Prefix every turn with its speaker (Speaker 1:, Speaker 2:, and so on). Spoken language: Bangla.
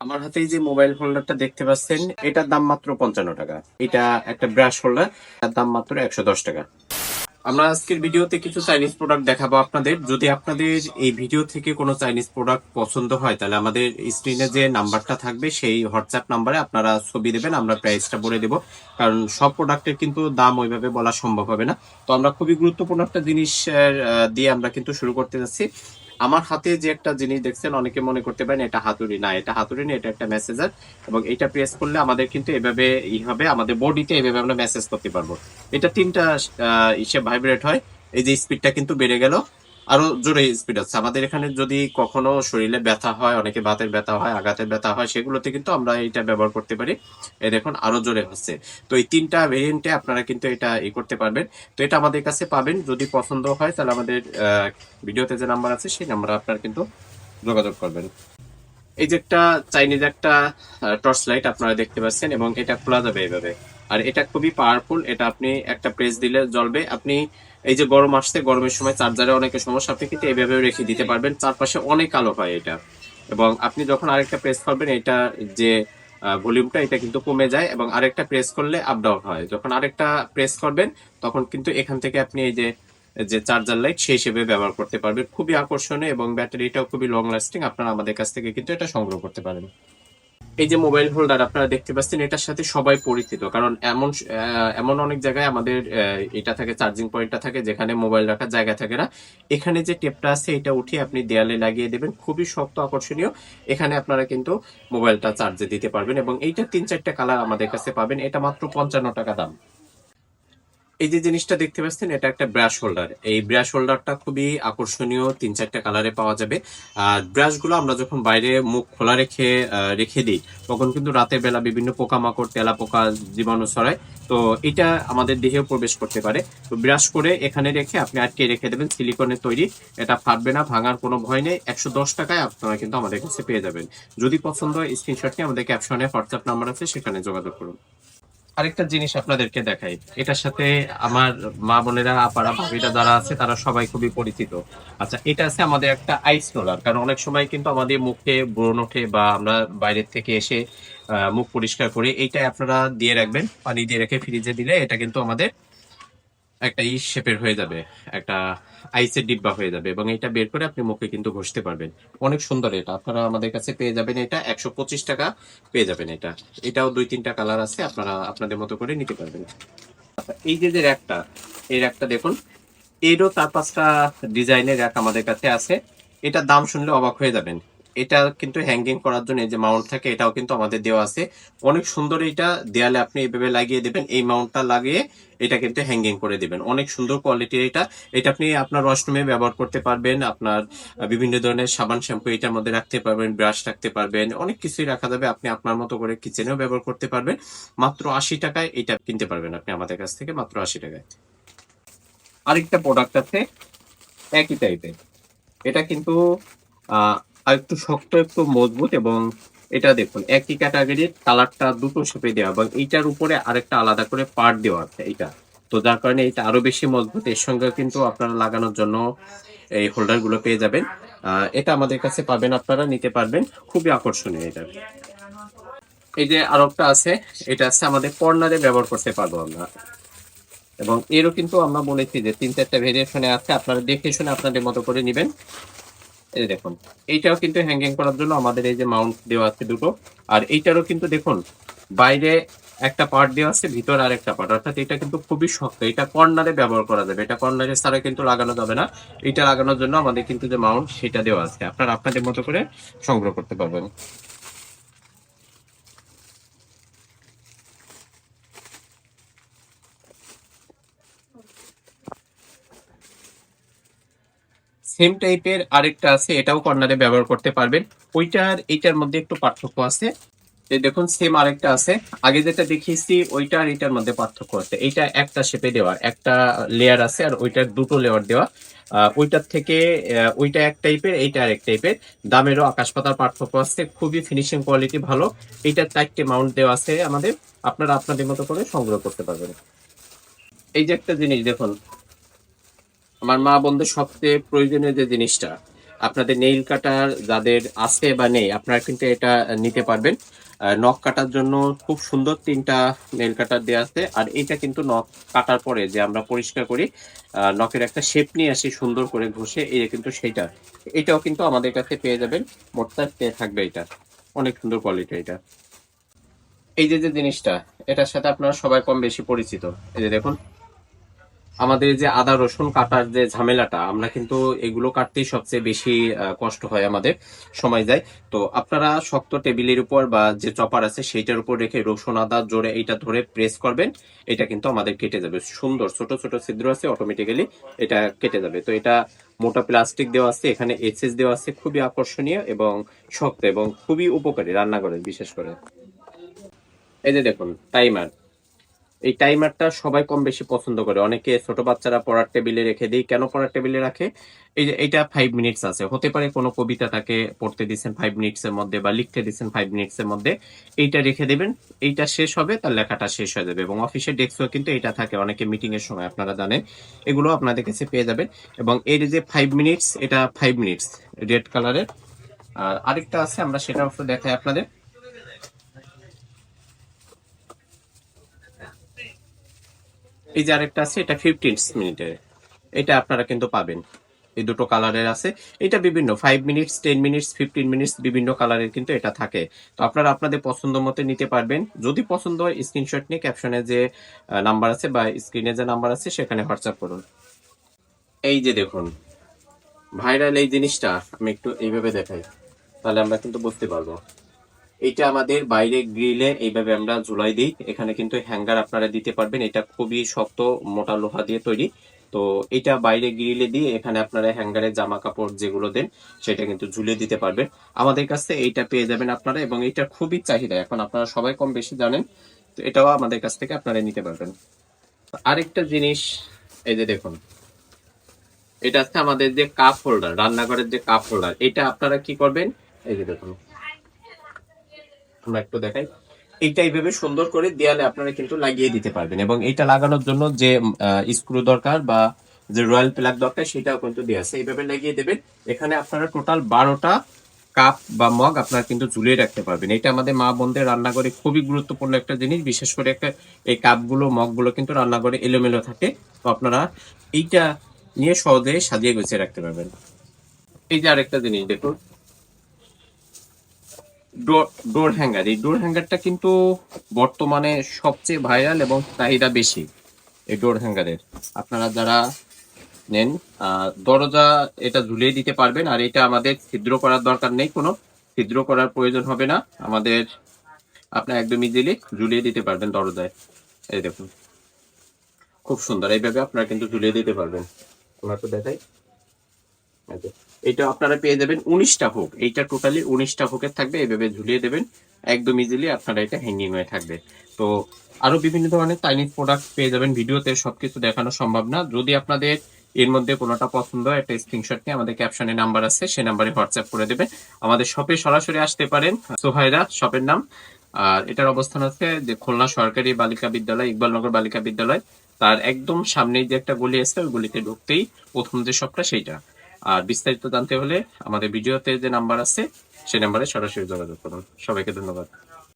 Speaker 1: আমার হাতে যে মোবাইল হোল্ডারটা দেখতে পাচ্ছেন, এটার দাম মাত্র পঞ্চান্ন টাকা। এটা একটা ব্রাশ হোল্ডার এটার দাম মাত্র একশো দশ টাকা। আমরা আজকের ভিডিওতে কিছু চাইনিজ প্রোডাক্ট দেখাবো আপনাদের। যদি আপনাদের এই ভিডিও থেকে কোনো চাইনিজ প্রোডাক্ট পছন্দ হয়, তাহলে আমাদের স্ক্রিনে যে নাম্বারটা থাকবে, সেই হোয়াটসঅ্যাপ নাম্বারে আপনারা ছবি দেবেন, আমরা প্রাইসটা বলে দেবো। কারণ সব প্রোডাক্টের কিন্তু দাম ওইভাবে বলা সম্ভব হবে না। তো আমরা খুবই গুরুত্বপূর্ণ একটা জিনিস দিয়ে আমরা কিন্তু শুরু করতে যাচ্ছি। আমার হাতে যে একটা জিনিস দেখছেন, অনেকে মনে করতে পারেন এটা হাতুড়ি। না, এটা হাতুড়ি না, এটা একটা মেসেজার এবং এটা প্রেস করলে আমাদের কিন্তু এভাবে ই হবে, আমাদের বডিতে এভাবে আমরা মেসেজ করতে পারব। এটা তিনটা ইসে ভাইব্রেট হয়। এই যে স্পিডটা কিন্তু বেড়ে গেল। আরও জোরে স্পিড আছে। আমাদের এখানে যদি কখনো শরীরে ব্যথা হয়, অনেকে বাতের ব্যথা হয়, আঘাতের ব্যথা হয়, সেগুলোতে কিন্তু আমরা এটা ব্যবহার করতে পারি। এই দেখুন, আরও জোরে হচ্ছে। তো এই তিনটা ভেরিয়েন্টে আপনারা কিন্তু এটা ই করতে পারবেন। তো এটা আমাদের কাছে পাবেন। যদি পছন্দ হয়, তাহলে আমাদের ভিডিওতে যে নাম্বার আছে, সেই নাম্বারে আপনারা কিন্তু যোগাযোগ করবেন। এই যে একটা চাইনিজ একটা টর্চ লাইট আপনারা দেখতে পাচ্ছেন এবং এটা খোলা যাবে এইভাবে। আর এটা খুবই পাওয়ারফুল এটা আপনি একটা প্রেস দিলে জ্বলবে। আপনি এই যে গরম আসছে গরমের সময় চার্জারে অনেকের সমস্যা আপনি কিন্তু এইভাবে রেখে দিতে পারবেন। চারপাশে অনেক আলো হয় এটা। এবং আপনি যখন আরেকটা প্রেস করবেন এটা যে ভলিউমটা এটা কিন্তু কমে যায় এবং আরেকটা প্রেস করলে আপ ডাউন হয়। যখন আরেকটা প্রেস করবেন তখন কিন্তু এখান থেকে আপনি এই যে যে চার্জার লাইট সেই হিসেবে ব্যবহার করতে পারবেন। খুবই আকর্ষণীয় এবং ব্যাটারিটাও খুবই লং লাস্টিং আপনারা আমাদের কাছ থেকে কিন্তু এটা সংগ্রহ করতে পারেন। এই যে মোবাইল হোল্ডার আপনারা দেখতে পাচ্ছেন, এটার সাথে সবাই পরিচিত। কারণ এমন এমন অনেক জায়গায় আমাদের এটা থাকে চার্জিং পয়েন্টটা থাকে, যেখানে মোবাইল রাখার জায়গা থাকে না। এখানে যে টেপটা আছে, এটা উঠিয়ে আপনি দেয়ালে লাগিয়ে দেবেন। খুবই শক্ত, আকর্ষণীয়। এখানে আপনারা কিন্তু মোবাইলটা চার্জে দিতে পারবেন এবং এইটা তিন চারটা কালার আমাদের কাছে পাবেন। এটা মাত্র পঞ্চান্ন টাকা দাম। এই যে জিনিসটা দেখতে পাচ্ছেন, এটা একটা ব্রাশ হোল্ডার এই ব্রাশ হোল্ডারটা খুবই আকর্ষণীয়, তিন চারটা কালারে পাওয়া যাবে। আর ব্রাশগুলো আমরা যখন বাইরে মুখ খোলা রেখে রেখে দিই, তখন কিন্তু রাতের বেলা বিভিন্ন পোকামাকড় তেলা পোকা জীবাণু ছড়ায়। তো এটা আমাদের দেহেও প্রবেশ করতে পারে। তো ব্রাশ করে এখানে রেখে আপনি আটকে রেখে দেবেন সিলিকনের তৈরি। এটা ফাটবে না, ভাঙার কোনো ভয় নেই। একশো দশ টাকায় আপনারা কিন্তু আমাদের কাছে পেয়ে যাবেন। যদি পছন্দ হয় স্ক্রিনশট নিয়ে আমাদের ক্যাপশনে হোয়াটসঅ্যাপ নাম্বার আছে, সেখানে যোগাযোগ করুন। আরেকটা জিনিস আপনাদেরকে দেখাই। এটার সাথে আমার মা বোনেরা, আপারা, ভাবিরা যারা আছে, তারা সবাই খুবই পরিচিত। আচ্ছা এটা আছে আমাদের একটা আইস রোলার, কারণ অনেক সময় কিন্তু আমাদের মুখে ব্রণ ওঠে বা আমরা বাইরের থেকে এসে মুখ পরিষ্কার করে এইটা আপনারা দিয়ে রাখবেন। পানি দিয়ে রেখে ফ্রিজে দিলে এটা কিন্তু আমাদের একটা ই শেপের হয়ে যাবে, একটা আইসের ডিব্বা হয়ে যাবে এবং এটা বের করে আপনি মুখে কিন্তু ঘষতে পারবেন। অনেক সুন্দর এটা। আপনারা আমাদের কাছে পেয়ে যাবেন এটা, একশো পঁচিশ টাকা পেয়ে যাবেন এটা। এটাও দুই তিনটা কালার আছে, আপনারা আপনাদের মতো করে নিতে পারবেন। এই যে যে র্যাকটা এই র্যাকটা দেখুন, এরও চার পাঁচটা ডিজাইনের র্যাক আমাদের কাছে আছে। এটার দাম শুনলে অবাক হয়ে যাবেন। এটা কিন্তু হ্যাঙ্গিং করার জন্য যে মাউন্ট থাকে, এটাও কিন্তু আমাদের দেওয়া আছে। অনেক সুন্দর এটা দেয়ালে আপনি এইভাবে লাগিয়ে দেবেন, এই মাউন্টটা লাগিয়ে এটা কিন্তু হ্যাঙ্গিং করে দিবেন। অনেক সুন্দর কোয়ালিটির এটা। এটা আপনি আপনার ওয়াশরুমে ব্যবহার করতে পারবেন, আপনার বিভিন্ন ধরনের সাবান শ্যাম্পু এটার মধ্যে রাখতে পারবেন ব্রাশ রাখতে পারবেন, অনেক কিছুই রাখা যাবে, আপনি আপনার মতো করে কিচেনেও ব্যবহার করতে পারবেন। মাত্র আশি টাকায় এটা কিনতে পারবেন আপনি আমাদের কাছ থেকে, মাত্র আশি টাকায়। আরেকটা প্রোডাক্ট আছে, একই টাইপের এটা কিন্তু আহ, আরেকটু শক্ত একটু মজবুত এবং এটা দেখুন একই ক্যাটাগরির কালারটা দুটো শেপে দেওয়া এবং এইটার উপরে আরেকটা আলাদা করে পার্ট দেওয়া আছে এইটা। তো যার কারণে এটা আরও বেশি মজবুত এর সঙ্গে কিন্তু আপনারা লাগানোর জন্য এই হোল্ডারগুলো পেয়ে যাবেন। এটা আমাদের কাছে পাবেন আপনারা নিতে পারবেন। খুবই আকর্ষণীয় এটা। এই যে আরও একটা আছে এটা আছে আমাদের কর্নারে ব্যবহার করতে পারব আমরা। এবং এরও কিন্তু আমরা বলেছি যে তিন চারটা ভেরিয়েশনে আছে আপনারা দেখে শুনে আপনাদের মতো করে নেবেন। এই দেখুন, এইটাও কিন্তু হ্যাঙ্গিং করার জন্য আমাদের এই যে মাউন্ট দেওয়া আছে দুটো। আর এইটারও কিন্তু দেখুন, বাইরে একটা পার্ট দেওয়া আছে, ভিতর আর একটা পার্ট অর্থাৎ এটা কিন্তু খুবই শক্ত। এটা কর্নারে ব্যবহার করা যাবে। এটা কর্নারে ছাড়া কিন্তু লাগানো যাবে না। এটা লাগানোর জন্য আমাদের কিন্তু যে মাউন্ট সেটা দেওয়া আছে। আপনারা আপনাদের মতো করে সংগ্রহ করতে পারবেন। সেম টাইপের আরেকটা আছে, এটাও কর্নারে ব্যবহার করতে পারবেন। ওইটার এইটার মধ্যে একটু পার্থক্য আছে। দেখুন সেম আরেকটা আছে। আগে যেটা দেখিয়েছি, ওইটা আর এটার মধ্যে পার্থক্য আছে। এইটা একটা শেপে দেওয়া, একটা লেয়ার আছে আর ওইটার দুটো লেয়ার দেওয়া। ওইটার থেকে ওইটা এক টাইপের এইটা আরেক টাইপের দামেরও আকাশ পাতার পার্থক্য আছে, খুবই ফিনিশিং কোয়ালিটি ভালো। এইটার চারটে মাউন্ট দেওয়া আছে আমাদের। আপনারা আপনাদের মতো করে সংগ্রহ করতে পারবেন। এই যে একটা জিনিস দেখুন আমার মা বন্ধুর সবচেয়ে প্রয়োজনীয় যে জিনিসটা, আপনাদের নেইল কাটার যাদের আছে বা নেই, আপনারা কিন্তু এটা নিতে পারবেন। নখ কাটার জন্য খুব সুন্দর তিনটা নেইল কাটার দেওয়া আছে, আর এটা কিন্তু নখ কাটার পরে যে আমরা পরিষ্কার করি নখের একটা শেপ নিয়ে আসি, সুন্দর করে ঘষে যে কিন্তু সেইটা। এটাও কিন্তু আমাদের কাছে পেয়ে যাবেন মোটটা পেয়ে থাকবে এটা। অনেক সুন্দর কোয়ালিটি এটা। এই যে যে জিনিসটা, এটার সাথে আপনারা সবাই কম বেশি পরিচিত। এই যে দেখুন আমাদের যে আদা, রসুন কাটার যে ঝামেলাটা, আমরা কিন্তু এগুলো কাটতেই সবচেয়ে বেশি কষ্ট হয় আমাদের সময় যায়। তো আপনারা শক্ত টেবিলের উপর বা যে চপার আছে সেইটার উপর রেখে রসুন, আদা জোরে এইটা ধরে প্রেস করবেন, এটা কিন্তু আমাদের কেটে যাবে। সুন্দর ছোট ছোট ছিদ্র আছে অটোমেটিক্যালি এটা কেটে যাবে। তো এটা মোটা প্লাস্টিক দেওয়া আছে, এখানে এসএস দেওয়া আছে, খুবই আকর্ষণীয় এবং শক্ত এবং খুবই উপকারী রান্নাঘরে, বিশেষ করে। এই যে দেখুন, টাইমার। এই টাইমারটা সবাই কম বেশি পছন্দ করে। অনেকে ছোট বাচ্চারা পড়ার টেবিলে রেখে দিই। কেন পড়ার টেবিলে রাখে? এই যে এটা ফাইভ মিনিটস আছে। হতে পারে কোনো কবিতা তাকে পড়তে দিচ্ছেন ফাইভ মিনিটস এর মধ্যে বা লিখতে দিচ্ছেন ফাইভ মিনিটস এর মধ্যে। এইটা রেখে দেবেন। এইটা শেষ হবে, তার লেখাটা শেষ হয়ে যাবে। এবং অফিসের ডেস্কও কিন্তু এটা থাকে। অনেকে মিটিং এর সময় আপনারা জানেন। এগুলো আপনাদের কাছে পেয়ে যাবেন। এবং এর যে ফাইভ মিনিটস এটা ফাইভ মিনিটস রেড কালারের আর আরেকটা আছে, আমরা সেটা একটু দেখাই আপনাদের। এই যে আরেকটা আছে, এটা ফিফটিন মিনিটের। এটা আপনারা কিন্তু পাবেন। এই দুটো কালারের আছে। এটা বিভিন্ন five minutes ten minutes fifteen minutes বিভিন্ন কালারের কিন্তু এটা থাকে। তো আপনারা আপনাদের পছন্দ মতো নিতে পারবেন। যদি পছন্দ হয় স্ক্রিনশট নিয়ে ক্যাপশনে যে নাম্বার আছে বা স্ক্রিনে যে নাম্বার আছে, সেখানে হোয়াটসঅ্যাপ করুন। এই যে দেখুন ভাইরাল এই জিনিসটা, আমি একটু এইভাবে দেখাই, তাহলে আমরা কিন্তু বুঝতে পারব। এটা আমাদের বাইরে গ্রিলে এইভাবে আমরা ঝুলাই দিই। এখানে কিন্তু হ্যাঙ্গার আপনারা দিতে পারবেন। এটা খুবই শক্ত মোটা লোহা দিয়ে তৈরি। তো এটা বাইরে গ্রিলে দিয়ে এখানে আপনারা হ্যাঙ্গারে জামা কাপড় যেগুলো দেন, সেটা কিন্তু ঝুলিয়ে দিতে পারবেন। আমাদের কাছে এইটা পেয়ে যাবেন আপনারা এবং এটা খুবই চাহিদা। এখন আপনারা সবাই কম বেশি জানেন, তো এটাও আমাদের কাছ থেকে আপনারা নিতে পারবেন। আরেকটা জিনিস, এই যে দেখুন, এটা হচ্ছে আমাদের যে কাপ হোল্ডার, রান্নাঘরের যে কাপ হোল্ডার। এটা আপনারা কি করবেন? এই যে দেখুন আমরা একটু দেখাই। এইটা এইভাবে সুন্দর করে দেয়ালে আপনারা কিন্তু লাগিয়ে দিতে পারবেন এবং এটা লাগানোর জন্য যে স্ক্রু দরকার বা যে রয়্যাল প্লাগ দরকার সেটাও কিন্তু দেওয়া আছে। এইভাবে লাগিয়ে দেবেন। এখানে আপনারা টোটাল বারোটা কাপ বা মগ আপনারা কিন্তু ঝুলিয়ে রাখতে পারবেন। এটা আমাদের মা বোনদের রান্নাঘরে খুবই গুরুত্বপূর্ণ একটা জিনিস। বিশেষ করে একটা, এই কাপগুলো মগগুলো কিন্তু রান্নাঘরে এলোমেলো থাকে। তো আপনারা এইটা নিয়ে সহজে সাজিয়ে গুছিয়ে রাখতে পারবেন। এই যে আরেকটা জিনিস দেখুন। Door hanger. এই ডোর হ্যাঙ্গারটা কিন্তু বর্তমানে সবচেয়ে ভাইরাল এবং চাহিদা বেশি এই ডোর হ্যাঙ্গারের। আপনারা যারা নেন দরজা এটা ঝুলিয়ে দিতে পারবেন আর এটা আমাদের ছিদ্র করার দরকার নেই, কোনো ছিদ্র করার প্রয়োজন হবে না। আমাদের আপনার একদম ইজিলি ঝুলিয়ে দিতে পারবেন দরজায়। এই দেখুন, খুব সুন্দর। এইভাবে আপনারা কিন্তু ঝুলিয়ে দিতে পারবেন। আমরা তো দেখাই। এটা আপনারা পেয়ে যাবেন উনিশটা হোক। এইটা টোটালি উনিশটা হুকের থাকবে এইভাবে ঝুলিয়ে দেবেন। একদম ইজিলি আপনারা এটা হ্যাঙ্গিং হয়ে থাকবে। তো আরও বিভিন্ন ধরনের চাইনিজ প্রোডাক্ট পেয়ে যাবেন ভিডিওতে, সবকিছু দেখানো সম্ভব না। যদি আপনাদের এর মধ্যে কোনোটা পছন্দ হয়, একটা স্ক্রিনশট নিয়ে আমাদের ক্যাপশনে নাম্বার আছে সেই নাম্বারে হোয়াটসঅ্যাপ করে দেবেন। আমাদের শপে সরাসরি আসতে পারেন, সোহাইরা শপের নাম। আর এটার অবস্থান আছে যে খুলনা সরকারি বালিকা বিদ্যালয়, ইকবালনগর বালিকা বিদ্যালয়। তার একদম সামনেই যে একটা গলি আছে, ওই গলিতে ঢুকতেই প্রথম যে শপটা সেইটা। আর বিস্তারিত জানতে হলে আমাদের ভিডিওতে যে নাম্বার আছে, সেই নাম্বারে সরাসরি যোগাযোগ করুন। সবাইকে ধন্যবাদ।